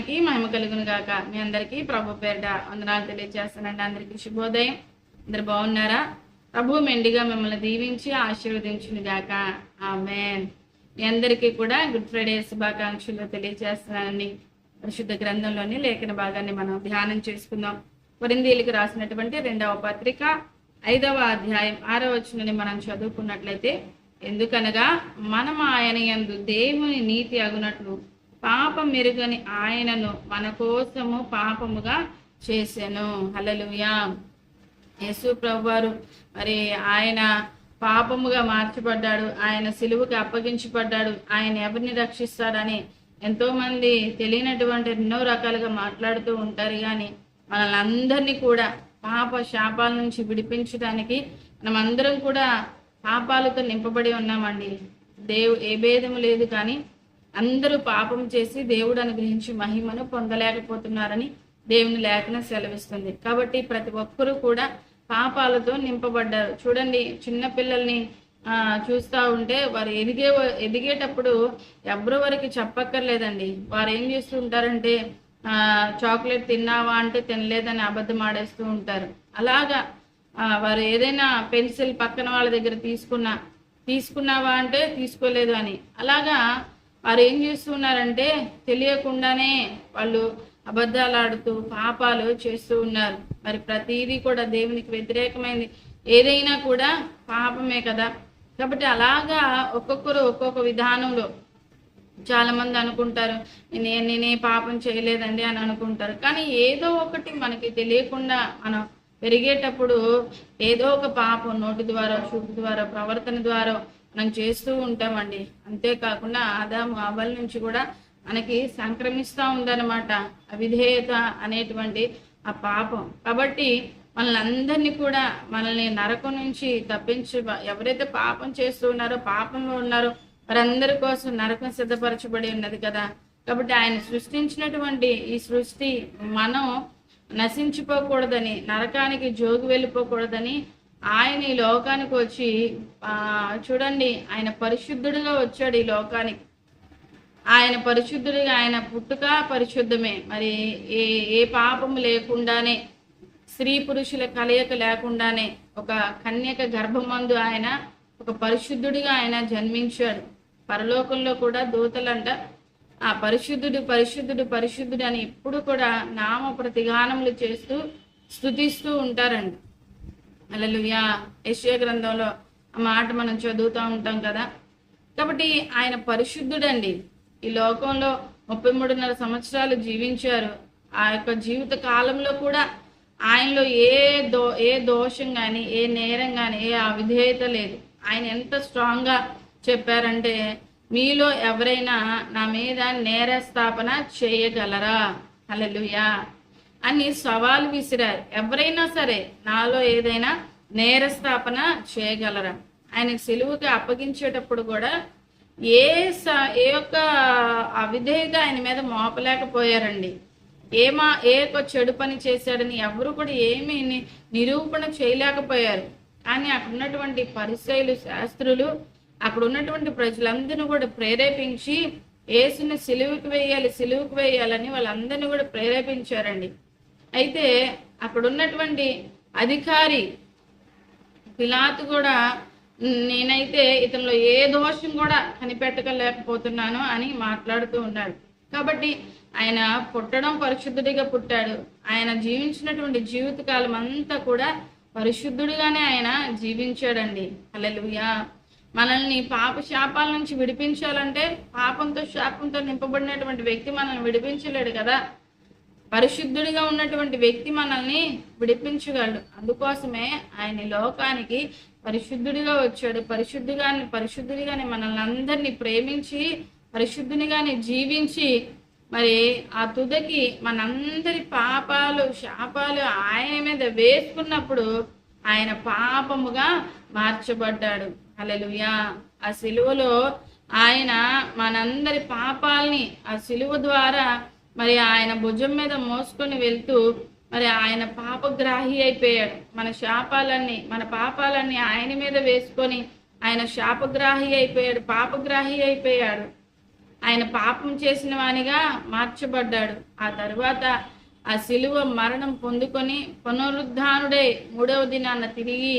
నామానికి మహిమ కలుగును గాక. మీ అందరికీ ప్రభు పేరిట వందనాలు తెలియజేస్తానండి అందరికీ శుభోదయం. అందరు బాగున్నారా? ప్రభు మెండిగా మిమ్మల్ని దీవించి ఆశీర్వదించును గాక. ఆమెన్. మీ అందరికీ కూడా గుడ్ ఫ్రైడే శుభాకాంక్షలు తెలియజేస్తున్నానండి పరిశుద్ధ గ్రంథంలోని లేఖన భాగాన్ని మనం ధ్యానం చేసుకుందాం. కొరిందీలకు రాసినటువంటి రెండవ పత్రిక ఐదవ అధ్యాయం ఆరవ వచనాన్ని మనం చదువుకున్నట్లయితే ఎందుకనగా మనం ఆయన ఎందు దేవుని నీతి అగునట్లు పాపం మెరుగని ఆయనను మన కోసము పాపముగా చేశాను హలలుయా యేసు ప్రభువారు మరి ఆయన పాపముగా మార్చబడ్డాడు. ఆయన సిలువుకి అప్పగించబడ్డాడు. ఆయన ఎవరిని రక్షిస్తాడని ఎంతో మంది తెలియనటువంటి ఎన్నో రకాలుగా మాట్లాడుతూ ఉంటారు. కానీ మనల్ని కూడా పాప శాపాల నుంచి విడిపించడానికి మనం అందరం కూడా పాపాలతో నింపబడి ఉన్నామండి. దేవు ఏ భేదము లేదు కానీ అందరూ పాపం చేసి దేవుడు అనుగ్రహించి మహిమను పొందలేకపోతున్నారని దేవుని లేఖన సెలవిస్తుంది. కాబట్టి ప్రతి ఒక్కరూ కూడా పాపాలతో నింపబడ్డారు. చూడండి చిన్న పిల్లల్ని ఆ చూస్తూ ఉంటే వారు ఎదిగే ఎదిగేటప్పుడు ఎవరు వారికి చెప్పక్కర్లేదండి. వారు ఏం చేస్తూ ఉంటారంటే ఆ చాక్లెట్ తిన్నావా అంటే తినలేదని అబద్ధం ఆడేస్తూ ఉంటారు. అలాగా ఆ, వారు ఏదైనా పెన్సిల్ పక్కన వాళ్ళ దగ్గర తీసుకున్నా తీసుకున్నావా అంటే తీసుకోలేదు అని. అలాగా వారు ఏం చేస్తున్నారంటే తెలియకుండానే వాళ్ళు అబద్ధాలు ఆడుతూ పాపాలు చేస్తూ ఉన్నారు. మరి ప్రతిదీ కూడా దేవునికి వ్యతిరేకమైంది. ఏదైనా కూడా పాపమే కదా. కాబట్టి అలాగా ఒక్కొక్కరు ఒక్కొక్క విధానంలో చాలా మంది అనుకుంటారు నేను నేనే పాపం చేయలేదండి అని అనుకుంటారు. కానీ ఏదో ఒకటి మనకి తెలియకుండా మనం పెరిగేటప్పుడు ఏదో ఒక పాపం నోటి ద్వారా చూపు ద్వారా ప్రవర్తన ద్వారా మనం చేస్తూ ఉంటామండి. అంతేకాకుండా ఆదాము అవల నుంచి కూడా మనకి సంక్రమిస్తూ ఉందన్నమాట. అవిధేయత అనేటువంటి ఆ పాపం. కాబట్టి మనల్ని కూడా మనల్ని నరకం నుంచి తప్పించి ఎవరైతే పాపం చేస్తూ ఉన్నారో పాపంలో ఉన్నారో వారందరి కోసం నరకం సిద్ధపరచబడి ఉన్నది కదా. కాబట్టి ఆయన సృష్టించినటువంటి ఈ సృష్టి మనం నశించిపోకూడదని నరకానికి జోగి వెళ్ళిపోకూడదని ఆయన ఈ లోకానికి వచ్చి ఆ చూడండి ఆయన పరిశుద్ధుడిగా వచ్చాడు ఈ లోకానికి. ఆయన పరిశుద్ధుడిగా ఆయన పుట్టుక పరిశుద్ధమే. మరి ఏ ఏ పాపం లేకుండానే స్త్రీ పురుషుల కలయిక లేకుండానే ఒక కన్యక గర్భమందు ఆయన ఒక పరిశుద్ధుడిగా ఆయన జన్మించాడు. పరలోకంలో కూడా దూతలంట ఆ పరిశుద్ధుడు పరిశుద్ధుడు పరిశుద్ధుడు అని ఎప్పుడు కూడా నామ ప్రతిగానములు చేస్తూ స్తుతిస్తూ ఉంటారండి అలలుయా యశ్వ గ్రంథంలో మాట మనం చదువుతూ ఉంటాం కదా. కాబట్టి ఆయన పరిశుద్ధుడండి. ఈ లోకంలో ముప్పై మూడున్నర సంవత్సరాలు జీవించారు. ఆ యొక్క జీవిత కాలంలో కూడా ఆయనలో ఏ దో ఏ దోషం కానీ ఏ నేరం కానీ ఏ అవిధేయత లేదు. ఆయన ఎంత స్ట్రాంగ్గా చెప్పారంటే మీలో ఎవరైనా నా మీద నేర స్థాపన చేయగలరా? అలలుయా అని సవాల్ విసిరారు. ఎవరైనా సరే నాలో ఏదైనా నేర స్థాపన చేయగలరా? ఆయన సిలువుకి అప్పగించేటప్పుడు కూడా ఏ స ఏ యొక్క అవిధేయత ఆయన మీద మోపలేకపోయారండి. ఏమా ఏ యొక్క చెడు పని చేశాడని ఎవరు కూడా ఏమీ నిరూపణ చేయలేకపోయారు. కానీ అక్కడ ఉన్నటువంటి పరిచయులు శాస్త్రులు అక్కడ ఉన్నటువంటి ప్రజలందరినీ కూడా ప్రేరేపించి ఏసుని సిలువుకి వేయాలి సిలువుకి వేయాలని వాళ్ళందరినీ కూడా ప్రేరేపించారండి. అయితే అక్కడ ఉన్నటువంటి అధికారి పిలాతు కూడా నేనైతే ఇతనిలో ఏ దోషం కూడా కనిపెట్టకలేకపోతున్నాను అని మాట్లాడుతూ ఉన్నాడు. కాబట్టి ఆయన పుట్టడం పరిశుద్ధుడిగా పుట్టాడు. ఆయన జీవించినటువంటి జీవితకాలం అంతా కూడా పరిశుద్ధుడిగానే ఆయన జీవించాడండి. అలలుయా మనల్ని పాప శాపాల నుంచి విడిపించాలంటే పాపంతో శాపంతో నింపబడినటువంటి వ్యక్తి మనల్ని విడిపించలేడు కదా. పరిశుద్ధుడిగా ఉన్నటువంటి వ్యక్తి మనల్ని విడిపించగలడు. అందుకోసమే ఆయన లోకానికి పరిశుద్ధుడిగా వచ్చాడు. పరిశుద్ధిగా పరిశుద్ధుడిగాని మనల్ని అందరినీ ప్రేమించి పరిశుద్ధునిగాని జీవించి మరి ఆ తుదకి మనందరి పాపాలు శాపాలు ఆయన మీద వేసుకున్నప్పుడు ఆయన పాపముగా మార్చబడ్డాడు. అలలుయా ఆ సిలువలో ఆయన మనందరి పాపాల్ని ఆ సిలువ ద్వారా మరి ఆయన భుజం మీద మోసుకొని వెళ్తూ మరి ఆయన పాపగ్రాహి అయిపోయాడు. మన శాపాలన్నీ మన పాపాలన్నీ ఆయన మీద వేసుకొని ఆయన శాపగ్రాహి అయిపోయాడు పాపగ్రాహి అయిపోయాడు. ఆయన పాపం చేసిన వానిగా మార్చబడ్డాడు. ఆ తర్వాత ఆ శిలువ మరణం పొందుకొని పునరుద్ధానుడే మూడవ దినాన తిరిగి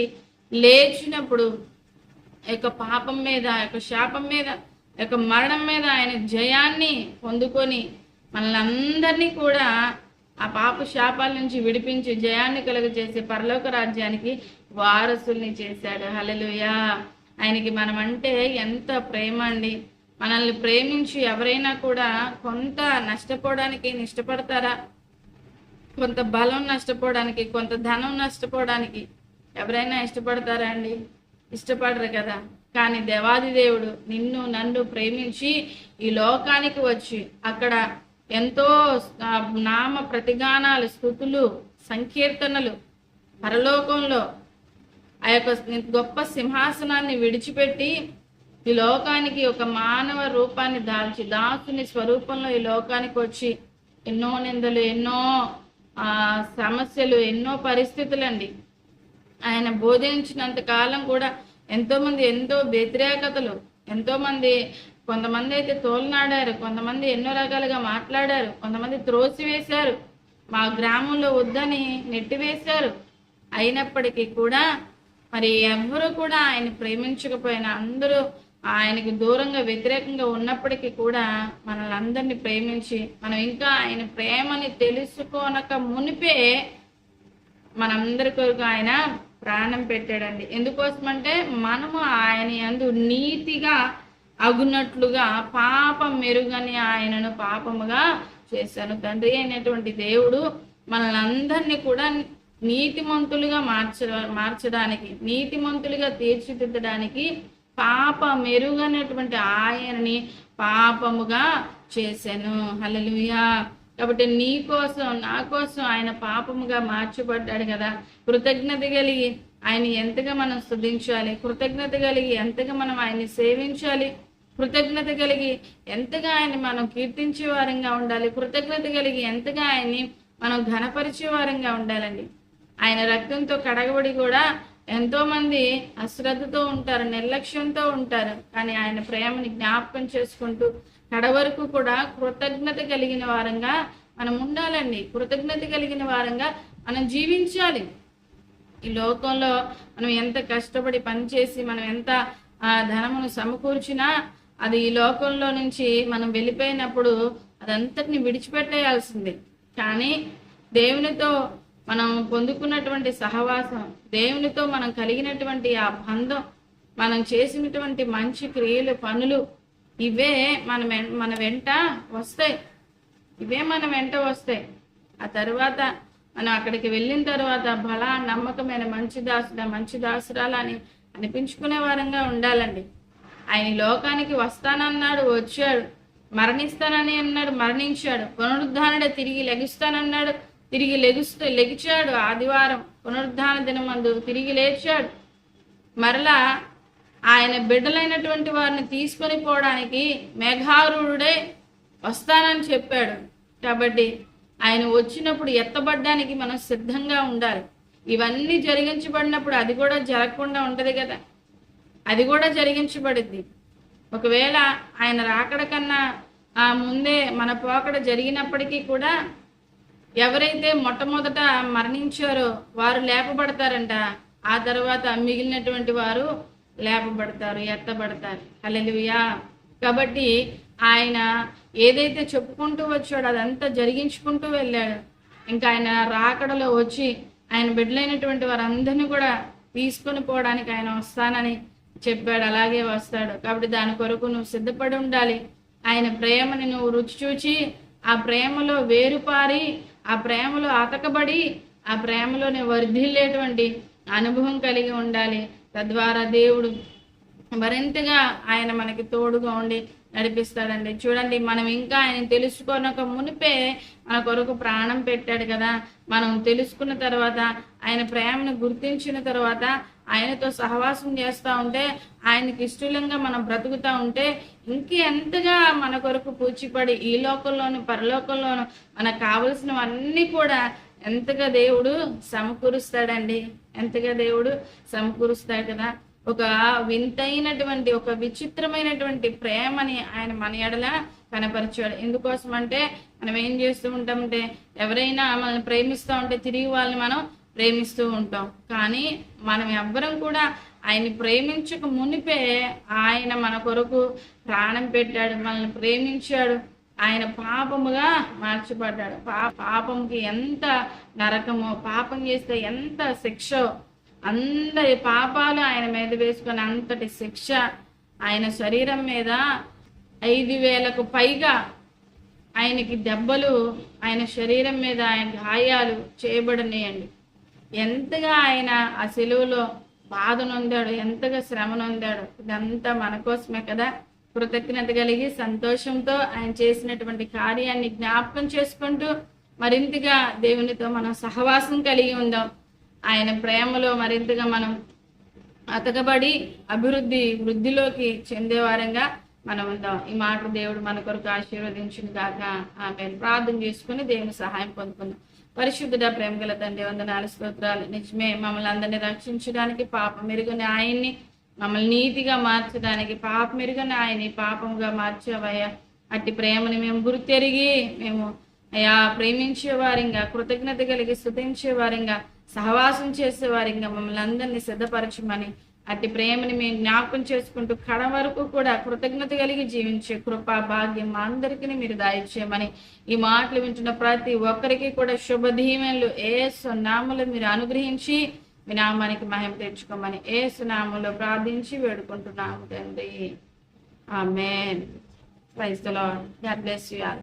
లేచినప్పుడు యొక్క పాపం మీద యొక్క శాపం మీద యొక్క మరణం మీద ఆయన జయాన్ని పొందుకొని మనల్ని కూడా ఆ పాప శాపాల నుంచి విడిపించి జయాన్ని కలుగజేసే పరలోక రాజ్యానికి వారసుల్ని చేశాడు. హలలుయా ఆయనకి మనం అంటే ఎంత ప్రేమ అండి. మనల్ని ప్రేమించి ఎవరైనా కూడా కొంత నష్టపోవడానికి ఇష్టపడతారా? కొంత బలం నష్టపోవడానికి కొంత ధనం నష్టపోవడానికి ఎవరైనా ఇష్టపడతారా అండి? ఇష్టపడరు కదా. కానీ దేవాది దేవుడు నిన్ను నన్ను ప్రేమించి ఈ లోకానికి వచ్చి అక్కడ ఎంతో నామ ప్రతిగానాలు స్థుతులు సంకీర్తనలు పరలోకంలో ఆ యొక్క గొప్ప సింహాసనాన్ని విడిచిపెట్టి ఈ లోకానికి ఒక మానవ రూపాన్ని దాల్చి దాసుని స్వరూపంలో ఈ లోకానికి వచ్చి ఎన్నో నిందలు ఎన్నో ఆ సమస్యలు ఎన్నో పరిస్థితులండి. ఆయన బోధించినంత కాలం కూడా ఎంతోమంది ఎంతో వ్యతిరేకతలు ఎంతోమంది కొంతమంది అయితే తోలునాడారు కొంతమంది ఎన్నో రకాలుగా మాట్లాడారు కొంతమంది త్రోసివేశారు. మా గ్రామంలో వద్దని నెట్టివేశారు. అయినప్పటికీ కూడా మరి ఎవ్వరూ కూడా ఆయన ప్రేమించకపోయినా అందరూ ఆయనకి దూరంగా వ్యతిరేకంగా ఉన్నప్పటికీ కూడా మనల్ని అందరినీ ప్రేమించి మనం ఇంకా ఆయన ప్రేమని తెలుసుకోనక మునిపే మనందరి కొరకు ఆయన ప్రాణం పెట్టాడండి. ఎందుకోసమంటే మనము ఆయన అందు నీతిగా అగునట్లుగా పాపం మెరుగని ఆయనను పాపముగా చేశాను. తండ్రి అయినటువంటి దేవుడు మనల్ని అందరినీ కూడా నీతిమంతులుగా మార్చ మార్చడానికి నీతిమంతులుగా తీర్చిదిద్దడానికి పాప మెరుగనటువంటి ఆయనని పాపముగా చేశాను. హలలుయా కాబట్టి నీ కోసం నా కోసం ఆయన పాపముగా మార్చబడ్డాడు కదా. కృతజ్ఞత కలిగి ఆయన ఎంతగా మనం స్థుతించాలి కృతజ్ఞత కలిగి ఎంతగా మనం ఆయన్ని సేవించాలి? కృతజ్ఞత కలిగి ఎంతగా ఆయన్ని మనం కీర్తించే వారంగా ఉండాలి కృతజ్ఞత కలిగి ఎంతగా ఆయన్ని మనం ఘనపరిచే వారంగా ఉండాలండి. ఆయన రక్తంతో కడగబడి కూడా ఎంతో మంది అశ్రద్ధతో ఉంటారు నిర్లక్ష్యంతో ఉంటారు. కానీ ఆయన ప్రేమని జ్ఞాపకం చేసుకుంటూ కడవరకు కూడా కృతజ్ఞత కలిగిన వారంగా మనం ఉండాలండి. కృతజ్ఞత కలిగిన వారంగా మనం జీవించాలి. ఈ లోకంలో మనం ఎంత కష్టపడి పనిచేసి మనం ఎంత ఆ ధనమును సమకూర్చినా అది ఈ లోకంలో నుంచి మనం వెళ్ళిపోయినప్పుడు అదంతటిని విడిచిపెట్టేయాల్సిందే. కానీ దేవునితో మనం పొందుకున్నటువంటి సహవాసం దేవునితో మనం కలిగినటువంటి ఆ బంధం మనం చేసినటువంటి మంచి క్రియలు పనులు ఇవే మన వెం- మన వెంట వస్తాయి. ఇవే మన వెంట వస్తాయి. ఆ తర్వాత మనం అక్కడికి వెళ్ళిన తర్వాత బలా నమ్మకమైన మంచి దాసుడా మంచి దాసురాలా అని అనిపించుకునే వారంగా ఉండాలండి. ఆయన లోకానికి వస్తానన్నాడు వచ్చాడు. మరణిస్తానని అన్నాడు మరణించాడు. పునరుద్ధానుడే తిరిగి లెగుస్తానన్నాడు తిరిగి లెగుస్తూ లెగిచాడు ఆదివారం. పునరుద్ధాన దినమందు తిరిగి లేచాడు. మరలా ఆయన బిడ్డలైనటువంటి వారిని తీసుకొని పోవడానికి మేఘారూఢుడే వస్తానని చెప్పాడు. కాబట్టి ఆయన వచ్చినప్పుడు ఎత్తబడ్డానికి మనం సిద్ధంగా ఉండాలి. ఇవన్నీ జరిగించబడినప్పుడు అది కూడా జరగకుండా ఉంటుంది కదా. అది కూడా జరిగించబడింది ఒకవేళ ఆయన రాకడ కన్నా ఆ ముందే మన పోకడ జరిగినప్పటికీ కూడా ఎవరైతే మొట్టమొదట మరణించారో వారు లేపబడతారంట. ఆ తర్వాత మిగిలినటువంటి వారు లేపబడతారు ఎత్తబడతారు. అలెలుయా కాబట్టి ఆయన ఏదైతే చెప్పుకుంటూ వచ్చాడో అదంతా జరిగించుకుంటూ వెళ్ళాడు. ఇంకా ఆయన రాకడలో వచ్చి ఆయన బిడ్డలైనటువంటి వారందరినీ కూడా తీసుకొని పోవడానికి ఆయన వస్తానని చెప్పాడు అలాగే వస్తాడు. కాబట్టి దాని కొరకు నువ్వు సిద్ధపడి ఉండాలి. ఆయన ప్రేమని నువ్వు రుచి చూచి ఆ ప్రేమలో వేరుపారి ఆ ప్రేమలో అతకబడి ఆ ప్రేమలోనే వర్ధిల్లేటువంటి అనుభవం కలిగి ఉండాలి. తద్వారా దేవుడు మరింతగా ఆయన మనకి తోడుగా ఉండి నడిపిస్తాడండి. చూడండి మనం ఇంకా ఆయన తెలుసుకోనక మునిపే మన కొరకు ప్రాణం పెట్టాడు కదా. మనం తెలుసుకున్న తర్వాత ఆయన ప్రేమను గుర్తించిన తర్వాత ఆయనతో సహవాసం చేస్తూ ఉంటే ఆయనకి ఇష్టలంగా మనం బ్రతుకుతూ ఉంటే ఇంకెంతగా మన కొరకు పూచిపడి ఈ లోకంలోను పరలోకంలోను మనకు కావలసినవన్నీ కూడా ఎంతగా దేవుడు సమకూరుస్తాడండి. ఎంతగా దేవుడు సమకూరుస్తాడు కదా. ఒక వింతైనటువంటి ఒక విచిత్రమైనటువంటి ప్రేమని ఆయన మన ఎడల కనపరిచాడు ఎందుకోసం అంటే మనం ఏం చేస్తూ ఉంటామంటే ఎవరైనా మనల్ని ప్రేమిస్తూ ఉంటే తిరిగి వాళ్ళని మనం ప్రేమిస్తూ ఉంటాం. కానీ మనం ఎవ్వరం కూడా ఆయన్ని ప్రేమించక మునిపే ఆయన మన కొరకు ప్రాణం పెట్టాడు మనల్ని ప్రేమించాడు. ఆయన పాపముగా మార్చిపడ్డాడు పా పాపంకి ఎంత నరకమో పాపం చేస్తే ఎంత శిక్ష అందరి పాపాలు ఆయన మీద వేసుకొని అంతటి శిక్ష ఆయన శరీరం మీద ఐదు వేలకు పైగా ఆయనకి దెబ్బలు ఆయన శరీరం మీద ఆయన గాయాలు చేయబడినాయండి. ఎంతగా ఆయన ఆ సెలువులో బాధ నొందాడు ఎంతగా శ్రమ నొందాడు ఇదంతా మన కోసమే కదా. కృతజ్ఞత కలిగి సంతోషంతో ఆయన చేసినటువంటి కార్యాన్ని జ్ఞాపకం చేసుకుంటూ మరింతగా దేవునితో మనం సహవాసం కలిగి ఉందాం. ఆయన ప్రేమలో మరింతగా మనం అతకబడి అభివృద్ధి వృద్ధిలోకి చెందేవారంగా మనం ఉందాం. ఈ మాట దేవుడు మన కొరకు ఆశీర్వదించును గాక. ఆమె ప్రార్థన చేసుకుని దేవుని సహాయం పొందుకుందాం. పరిశుద్ధుడ ప్రేమ గల తండ్రి వందనాలు స్తోత్రాలు. నిజమే మమ్మల్ని అందరినీ రక్షించడానికి పాప మెరుగుని ఆయన్ని మమ్మల్ని నీతిగా మార్చడానికి పాప మెరుగుని ఆయన్ని పాపంగా మార్చేవయ్యా. అట్టి ప్రేమని మేము గుర్తెరిగి మేము అయా ప్రేమించే వారింగా కృతజ్ఞత కలిగి స్థుతించే వారింగా సహవాసం చేసేవారింగా మమ్మల్ని అందరినీ సిద్ధపరచమని అట్టి ప్రేమని మేము జ్ఞాపకం చేసుకుంటూ కడ వరకు కూడా కృతజ్ఞత కలిగి జీవించే కృపా భాగ్యం మా అందరికీ మీరు దాయిచ్చేయమని ఈ మాటలు వింటున్న ప్రతి ఒక్కరికి కూడా శుభధీమలు. ఏ సున్నాములు మీరు అనుగ్రహించి మీ నామానికి మహిమ తెచ్చుకోమని ఏ సునామంలో ప్రార్థించి వేడుకుంటున్నాము తండ్రి. Amen. Men the Lord. God bless you all.